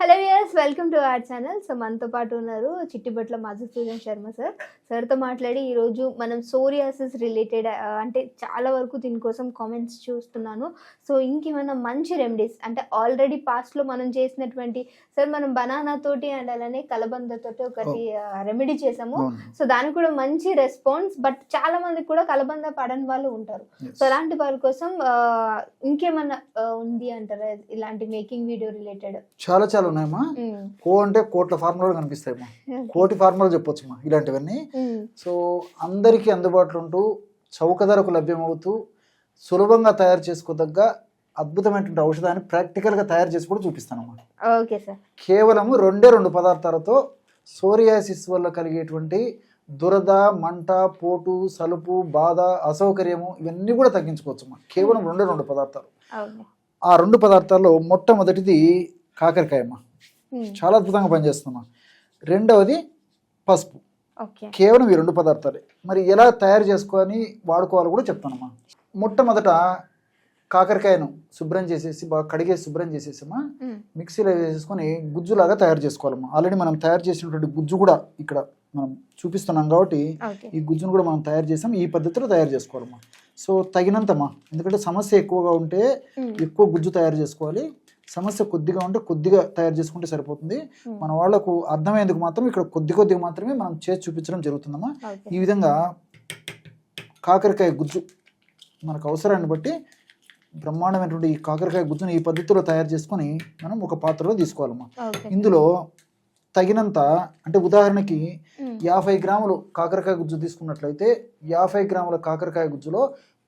Hello viewers welcome to our channel so మనతో పాటు ఉన్నారు చిట్టిబట్ల మధుసూదన్ శర్మ సార్ సార్తో మాట్లాడి ఈరోజు మనం సోరియాసిస్ రిలేటెడ్ అంటే చాలా వరకు దీనికోసం కామెంట్స్ చూస్తున్నాను. సో ఇంకేమైనా మంచి రెమెడీస్ అంటే ఆల్రెడీ పాస్ట్లో మనం చేసినటువంటి సార్ మనం బనానా తోటి అండ్ అలానే కలబందతోటి ఒకటి రెమెడీ చేసాము. అవును. సో దానికి కూడా మంచి రెస్పాన్స్ బట్ చాలా మందికి కూడా కలబంద పడని వాళ్ళు ఉంటారు. సో అలాంటి వాళ్ళ కోసం ఇంకేమన్నా ఉంది అంటారా? ఇలాంటి మేకింగ్ వీడియో రిలేటెడ్ చాలా చాలా ఉన్నాయమ్మా కో అంటే కోట్ల ఫార్ములాలు కనిపిస్తాయమ్మా. కోటి ఫార్ములాలు చెప్పొచ్చమ్మా ఇలాంటివన్నీ. సో అందరికీ అందుబాటులో ఉంటూ చౌక ధరకు లభ్యమవుతూ సులభంగా తయారు చేసుకోదగ్గ అద్భుతమైనటువంటి ఔషధాన్ని ప్రాక్టికల్గా తయారు చేసి కూడా చూపిస్తానమ్మా. Okay sir. కేవలం రెండే రెండు పదార్థాలతో సోరియాసిస్ వల్ల కలిగేటువంటి దురద మంట పోటు సలుపు బాధ అసౌకర్యము ఇవన్నీ కూడా తగ్గించుకోవచ్చమ్మా. కేవలం రెండే రెండు పదార్థాలు. ఆ రెండు పదార్థాల్లో మొట్టమొదటిది కాకరకాయమ్మ. చాలా అద్భుతంగా పనిచేస్తుందమ్మా. రెండవది పసుపు. కేవలం ఈ రెండు పదార్థాలే. మరి ఎలా తయారు చేసుకొని వాడుకోవాలో కూడా చెప్తానమ్మా. మొట్టమొదట కాకరకాయను శుభ్రం చేసేసి బాగా కడిగేసి శుభ్రం చేసేసమ్మా. మిక్సీలో వేసేసుకొని గుజ్జులాగా తయారు చేసుకోవాలమ్మా. ఆల్రెడీ మనం తయారు చేసినటువంటి గుజ్జు కూడా ఇక్కడ మనం చూపిస్తున్నాం కాబట్టి ఈ గుజ్జును కూడా మనం తయారు చేసాం. ఈ పద్ధతిలో తయారు చేసుకోవాలమ్మా. సో తగినంతమ్మా. ఎందుకంటే సమస్య ఎక్కువగా ఉంటే ఎక్కువ గుజ్జు తయారు చేసుకోవాలి. సమస్య కొద్దిగా ఉంటే కొద్దిగా తయారు చేసుకుంటే సరిపోతుంది. మన వాళ్ళకు అర్థమయ్యేందుకు మాత్రం ఇక్కడ కొద్ది కొద్దిగా మాత్రమే మనం చేసి చూపించడం జరుగుతుందమ్మా. ఈ విధంగా కాకరకాయ గుజ్జు మనకు అవసరాన్ని బట్టి బ్రహ్మాండమైనటువంటి ఈ కాకరకాయ గుజ్జుని ఈ పద్ధతిలో తయారు చేసుకొని మనం ఒక పాత్రలో తీసుకోవాలమ్మా. ఇందులో తగినంత అంటే ఉదాహరణకి యాభై గ్రాములు కాకరకాయ గుజ్జు తీసుకున్నట్లయితే యాభై గ్రాముల కాకరకాయ గుజ్జులో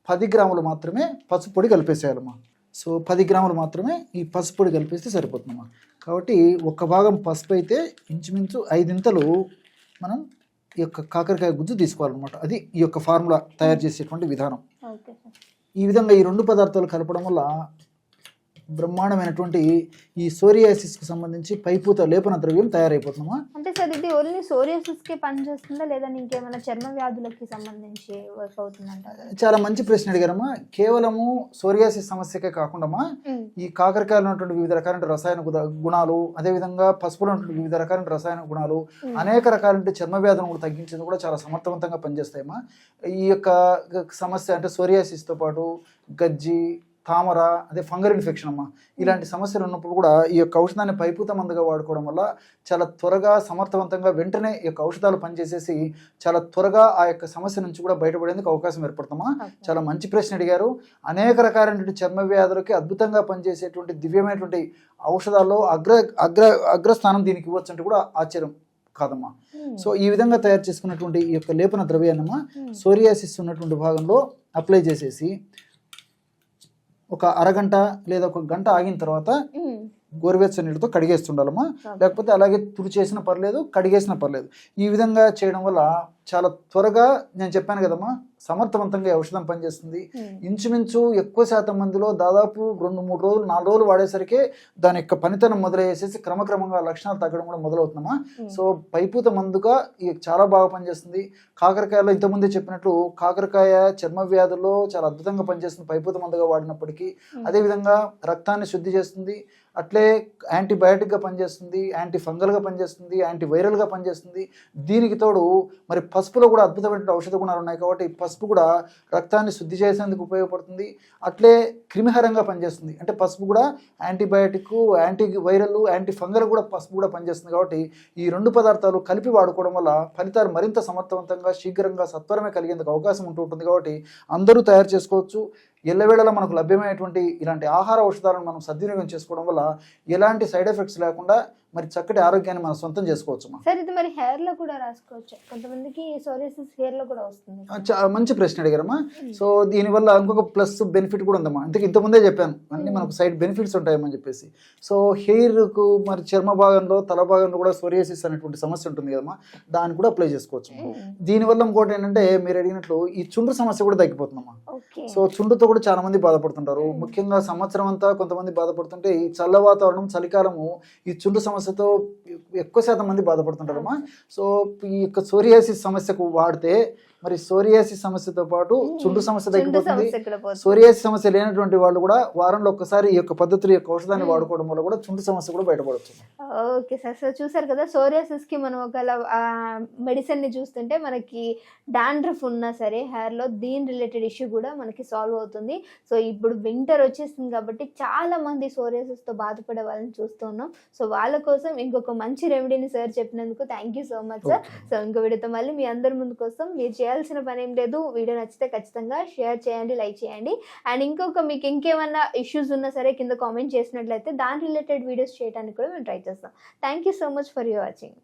పది గ్రాములు మాత్రమే పసుపు పొడి కలిపేసేయాలమ్మా. సో పది గ్రాములు మాత్రమే ఈ పసుపు పొడి కలిపేస్తే సరిపోతుందమ్మా. కాబట్టి ఒక భాగం పసుపు అయితే ఇంచుమించు ఐదింతలు మనం ఈ యొక్క కాకరకాయ గుజ్జు తీసుకోవాలన్నమాట. అది ఈ యొక్క ఫార్ములా తయారు చేసేటువంటి విధానం. ఈ విధంగా ఈ రెండు పదార్థాలు కలపడం వల్ల బ్రహ్మాండమైనటువంటి ఈ సోరియాసిస్కి సంబంధించి పైపూత లేపన ద్రవ్యం తయారైపోతుందమ్మా అంటే సార్ ఇది ఓన్లీ సోరియాసిస్కి పనిచేస్తుందా? లేదా ఇంకేమైనా చర్మ వ్యాధులకి సంబంధించి వర్క్ అవుతుందంటారా? చాలా మంచి ప్రశ్న అడిగారమ్మా. కేవలము సోరియాసిస్ సమస్యకే కాకుండా ఈ కాకరకాయలు ఉన్నటువంటి వివిధ రకాల రసాయన గుణాలు అదేవిధంగా పసుపులో ఉన్నటువంటి వివిధ రకాల రసాయన గుణాలు అనేక రకాల చర్మ వ్యాధులను కూడా తగ్గించేందుకు కూడా చాలా సమర్థవంతంగా పనిచేస్తాయమ్మా. ఈ యొక్క సమస్య అంటే సోరియాసిస్తో పాటు గజ్జి తామర అదే ఫంగల్ ఇన్ఫెక్షన్ అమ్మా. ఇలాంటి సమస్యలు ఉన్నప్పుడు కూడా ఈ యొక్క ఔషధాన్ని పైపూత మందుగా వాడుకోవడం వల్ల చాలా త్వరగా సమర్థవంతంగా వెంటనే ఈ యొక్క ఔషధాలు పనిచేసేసి చాలా త్వరగా ఆ యొక్క సమస్య నుంచి కూడా బయటపడేందుకు అవకాశం ఏర్పడుతామా చాలా మంచి ప్రశ్న అడిగారు. అనేక రకాలైనటువంటి చర్మ వ్యాధులకి అద్భుతంగా పనిచేసేటువంటి దివ్యమైనటువంటి ఔషధాల్లో అగ్ర అగ్ర అగ్రస్థానం దీనికి ఇవ్వచ్చు అంటే కూడా ఆశ్చర్యం కాదమ్మా. సో ఈ విధంగా తయారు చేసుకున్నటువంటి ఈ యొక్క లేపన ద్రవ్యాన్నమ్మా సోరియాసిస్ ఉన్నటువంటి భాగంలో అప్లై చేసేసి ఒక అరగంట లేదా ఒక గంట ఆగిన తర్వాత గోరువెచ్చని నీళ్ళతో కడిగేస్తుండాలమ్మా. లేకపోతే అలాగే తుడిచేసినా పర్లేదు కడిగేసినా పర్లేదు. ఈ విధంగా చేయడం వల్ల చాలా త్వరగా నేను చెప్పాను కదమ్మా సమర్థవంతంగా ఔషధం పనిచేస్తుంది. ఇంచుమించు ఎక్కువ శాతం మందిలో దాదాపు రెండు మూడు రోజులు నాలుగు రోజులు వాడేసరికి దాని యొక్క పనితనం మొదలయ్యేసేసి క్రమక్రమంగా లక్షణాలు తగ్గడం కూడా మొదలవుతుందమ్మా. సో పైపూత మందుగా ఇది చాలా బాగా పనిచేస్తుంది. కాకరకాయలో ఇంతకుముందే చెప్పినట్లు కాకరకాయ చర్మ వ్యాధుల్లో చాలా అద్భుతంగా పనిచేస్తుంది పైపూత మందుగా వాడినప్పటికీ. అదేవిధంగా రక్తాన్ని శుద్ధి చేస్తుంది. అట్లే యాంటీబయాటిక్గా పనిచేస్తుంది యాంటీ ఫంగల్గా పనిచేస్తుంది యాంటీ వైరల్గా పనిచేస్తుంది. దీనికి తోడు మరి పసుపులో కూడా అద్భుతమైన ఔషధ గుణాలు ఉన్నాయి కాబట్టి పసుపు కూడా రక్తాన్ని శుద్ధి చేసేందుకు ఉపయోగపడుతుంది. అట్లే క్రిమిహరంగా పనిచేస్తుంది. అంటే పసుపు కూడా antibiotic anti viral anti fungal కూడా పసుపు కూడా పనిచేస్తుంది కాబట్టి ఈ రెండు పదార్థాలు కలిపి వాడుకోవడం వల్ల ఫలితాలు మరింత సమర్థవంతంగా శీఘ్రంగా సత్వరమే కలిగేందుకు అవకాశం ఉంటూ ఉంటుంది కాబట్టి అందరూ తయారు చేసుకోవచ్చు. ఎల్లవేళలా మనకు లభ్యమైనటువంటి ఇలాంటి ఆహార ఔషధాలను మనం సద్వినియోగం చేసుకోవడం వల్ల ఎలాంటి సైడ్ ఎఫెక్ట్స్ లేకుండా మరి చక్కటి ఆరోగ్యాన్ని మనం సొంతం చేసుకోవచ్చు. సార్ ఇది మరి హెయిర్లో కూడా రాసుకోవచ్చు. కొంతమందికి సోరియాసిస్ హెయిర్లో కూడా వస్తుంది. మంచి ప్రశ్న అడిగారమ్మా. సో దీనివల్ల ఇంకొక ప్లస్ బెనిఫిట్ కూడా ఉందమ్మా. అందుకే ఇంతకుముందే చెప్పాను. అన్ని మనకు సైడ్ బెనిఫిట్స్ ఉంటాయని చెప్పేసి. సో హెయిర్కు మరి చర్మ భాగంలో తల భాగంలో కూడా సోరియాసిస్ అనేటువంటి సమస్య ఉంటుంది కదమ్మా. దాన్ని కూడా అప్లై చేసుకోవచ్చు దీనివల్ల ఇంకోటి ఏంటంటే మీరు అడిగినట్లు ఈ చుండ్రు సమస్య కూడా తగ్గిపోతుందమ్మా. సో చుండుతో కూడా చాలా మంది బాధపడుతుంటారు. ముఖ్యంగా సంవత్సరం అంతా కొంతమంది బాధపడుతుంటే ఈ చల్ల వాతావరణం చలికాలము ఈ చుండు సమస్యతో ఎక్కువ శాతం మంది బాధపడుతుంటారమ్మా. సో ఈ యొక్క సోరియాసిస్ సమస్యకు వాడితే మరి సోరియాసిస్ సమస్యతో పాటు. చుండు సమస్య తగ్గిపోతుంది. సోరియాసిస్ సమస్య లేనటువంటి వాళ్ళు కూడా వారంలో ఒక్కసారి ఈ యొక్క పద్ధతుల యొక్క ఔషధాన్ని. వాడుకోవడం వల్ల కూడా చుండు సమస్య కూడా బయటపడుతుంది. Okay sir. సో చూసారు కదా సోరియాసిస్కి మనం ఒకవేళ మెడిసిన్ని చూస్తుంటే మనకి డాండ్రఫ్ ఉన్నా సరే hair లో దీని రిలేటెడ్ ఇష్యూ కూడా మనకి సాల్వ్ అవుతుంది. సో ఇప్పుడు వింటర్ వచ్చేస్తుంది కాబట్టి చాలా మంది psoriasis తో బాధపడే వాళ్ళని చూస్తున్నాం సో వాళ్ళ కోసం ఇంకొక మంచి రెమెడీని సార్ చెప్పినందుకు thank you so much sir so ఇంకో వీడియోతో మళ్ళీ మీ అందరి ముందు కోసం మీరు చేయాల్సిన పని ఏం లేదు. వీడియో నచ్చితే ఖచ్చితంగా షేర్ చేయండి లైక్ చేయండి. అండ్ ఇంకొక మీకు ఇంకేమన్నా ఇష్యూస్ ఉన్నా సరే కింద కామెంట్ చేసినట్లయితే దాని రిలేటెడ్ వీడియోస్ చేయడానికి కూడా మేము ట్రై చేస్తాం. Thank you so much for you watching